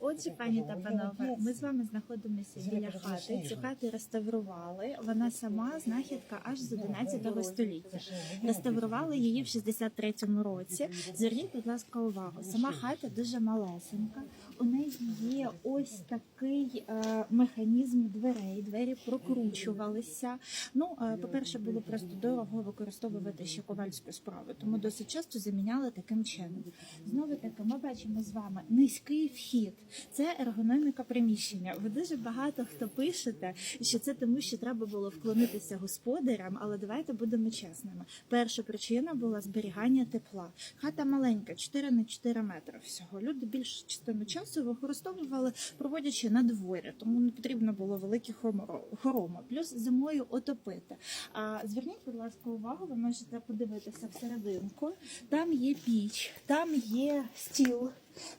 Отже, пані та панове, ми з вами знаходимося біля хати. Цю хату реставрували. Вона сама знахідка аж з 11 століття. Реставрували її в 63-му році. Зверніть, будь ласка, увагу. Сама хата дуже малесенька. У неї є ось такий е, механізм дверей. Двері прокручувалися. Ну, е, по-перше, було просто дорого використовувати ще ковальську справу, тому досить часто заміняли таким чином. Знову таки, ми бачимо з вами низький вхід. Це ергономіка приміщення. Ви дуже багато хто пишете, що це тому, що треба було вклонитися господарям, але давайте будемо чесними. Перша причина була зберігання тепла. Хата маленька, 4 на 4 метри всього. Люди більшу частину часу використовували, проводячи на дворі, тому не потрібно було великі хоро- хороми. Плюс зимою отопити. А зверніть, будь ласка, увагу, ви можете подивитися всерединку. Там є піч, там є стіл.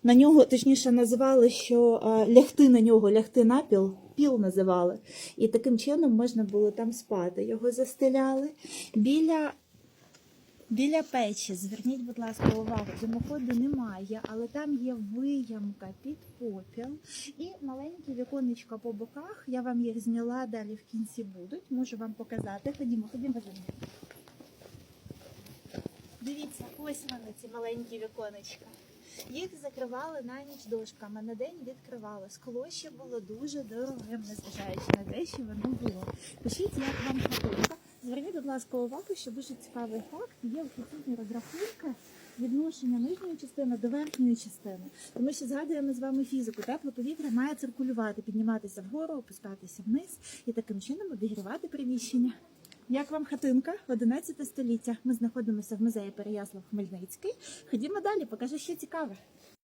На нього, точніше, називали, що лягти на нього, лягти на піл, піл називали. І таким чином можна було там спати. Його застеляли. Біля, біля печі, зверніть, будь ласка, увагу, димоходу немає, але там є виямка під попіл і маленькі віконечка по боках. Я вам їх зняла, далі в кінці будуть. Можу вам показати. Ходімо, ходімо за мною. Дивіться, ось вони, ці маленькі віконечка. Їх закривали на ніч дошками, на день відкривали. Скло ще було дуже дорогим, незважаючи на те, що воно було. Пишіть, як вам хатинка. Зверніть, будь ласка, увагу, що дуже цікавий факт. Є офіційні розрахунки відношення нижньої частини до верхньої частини. Тому що згадуємо з вами фізику. Тепле повітря має циркулювати, підніматися вгору, опускатися вниз і таким чином обігрівати приміщення. Як вам хатинка? 11 століття. Ми знаходимося в музеї Переяслав Хмельницький. Ходімо далі, покажу що цікаве.